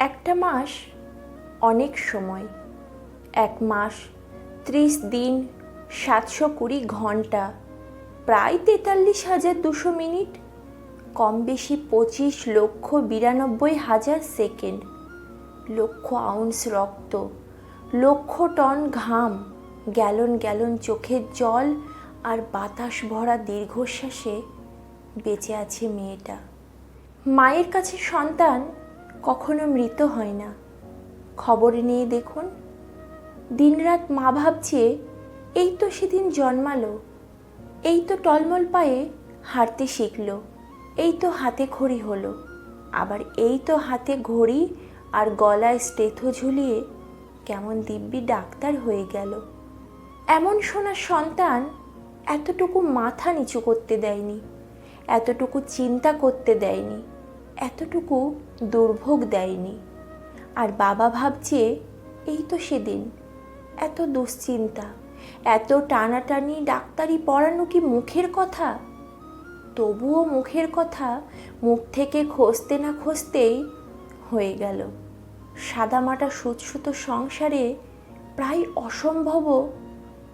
একটা মাস অনেক সময়। এক মাস ত্রিশ দিন সাতশো কুড়ি ঘণ্টা। প্রায় তেতাল্লিশ হাজার দুশো মিনিট কম বেশি পঁচিশ লক্ষ বিরানব্বই হাজার সেকেন্ড। লক্ষ আউন্স রক্ত, লক্ষ টন ঘাম, গ্যালন গ্যালন চোখের জল আর বাতাস ভরা দীর্ঘশ্বাসে বেঁচে আছে মেয়েটা। মায়ের কাছে সন্তান কখনো মৃত হয় না। খবর নিয়ে দেখুন, দিনরাত মা ভাবছে, এই তো সেদিন জন্মালো, এই তো টলমল পায়ে হাঁটতে শিখলো, এই তো হাতে খড়ি হলো, আবার এই তো হাতে ঘড়ি আর গলায় স্টেথো ঝুলিয়ে কেমন দিব্যি ডাক্তার হয়ে গেল। এমন শোনার সন্তান এতটুকু মাথা নিচু করতে দেয়নি, এতটুকু চিন্তা করতে দেয়নি। এতটুকু দুর্ভোগ দেয়নি। আর বাবা ভাবছে, এই তো সেদিন। এত দুশ্চিন্তা, এত টানাটানি ডাক্তারি পড়ানো কি মুখের কথা? তবুও মুখের কথা মুখ থেকে খসতে না খসতেই হয়ে গেল। সাদামাটা সুতসুতো সংসারে প্রায় অসম্ভবও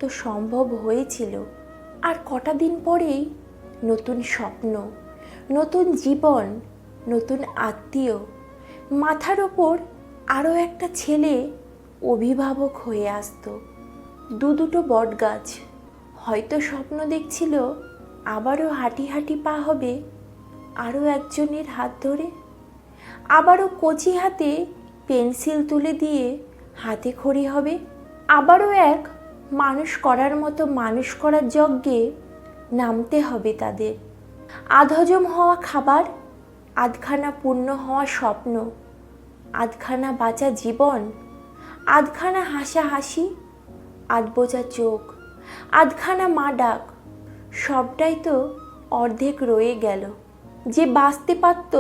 তো সম্ভব হয়েছিল। আর কটা দিন পরেই নতুন স্বপ্ন, নতুন জীবন নতুন আত্মীয়। মাথার ওপর আরও একটা ছেলে অভিভাবক হয়ে আসতো। দু দুটো বট গাছ হয়তো স্বপ্ন দেখছিল আবারও হাঁটি হাঁটি পা হবে আরও একজনের হাত ধরে। আবারও কচি হাতে পেন্সিল তুলে দিয়ে হাতে খড়ি হবে। আবারও এক মানুষ করার মতো মানুষ করার যজ্ঞে নামতে হবে তাদের। আধহজম হওয়া খাবার আধখানা পূর্ণ হওয়া স্বপ্ন, আধখানা বাঁচা জীবন, আধখানা হাসা হাসি আধ বোঝা চোখ, আধখানা মা ডাক, সবটাই তো অর্ধেক রয়ে গেল। যে বাঁচতে পারত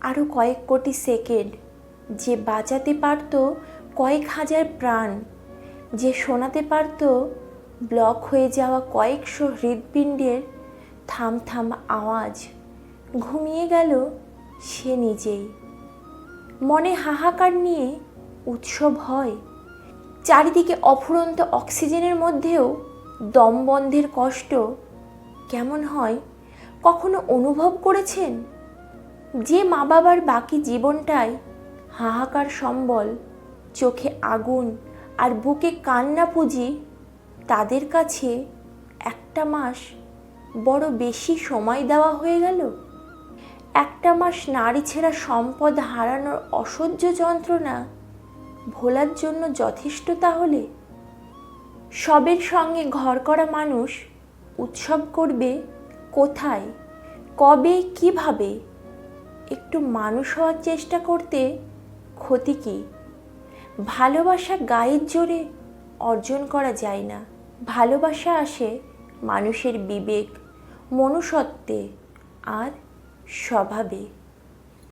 আরও কয়েক কোটি সেকেন্ড, যে বাঁচাতে পারত কয়েক হাজার প্রাণ, যে শোনাতে পারত ব্লক হয়ে যাওয়া কয়েকশো হৃৎপিণ্ডের থাম থাম আওয়াজ। ঘুমিয়ে গেল সে নিজেই। মনে হাহাকার নিয়ে উৎসব হয়। চারিদিকে অফুরন্ত অক্সিজেনের মধ্যেও দম বন্ধের কষ্ট কেমন হয়, কখনো অনুভব করেছেন? যে মা বাবার বাকি জীবনটাই হাহাকার সম্বল, চোখে আগুন আর বুকে কান্না পুঁজি, তাদের কাছে একটা মাস বড় বেশি সময় দেওয়া হয়ে গেল? একটা মাস নারী ছেঁড়া সম্পদ হারানোর অসহ্য যন্ত্রণা ভোলার জন্য যথেষ্ট তাহলে? সবের সঙ্গে ঘর করা মানুষ উৎসব করবে কোথায়? কবে, কীভাবে? একটু মানুষ হওয়ার চেষ্টা করতে ক্ষতি কী? ভালোবাসা গায়ের জোরে অর্জন করা যায় না। ভালোবাসা আসে মানুষের বিবেক, মনুষ্যত্বে। আর স্বভাবে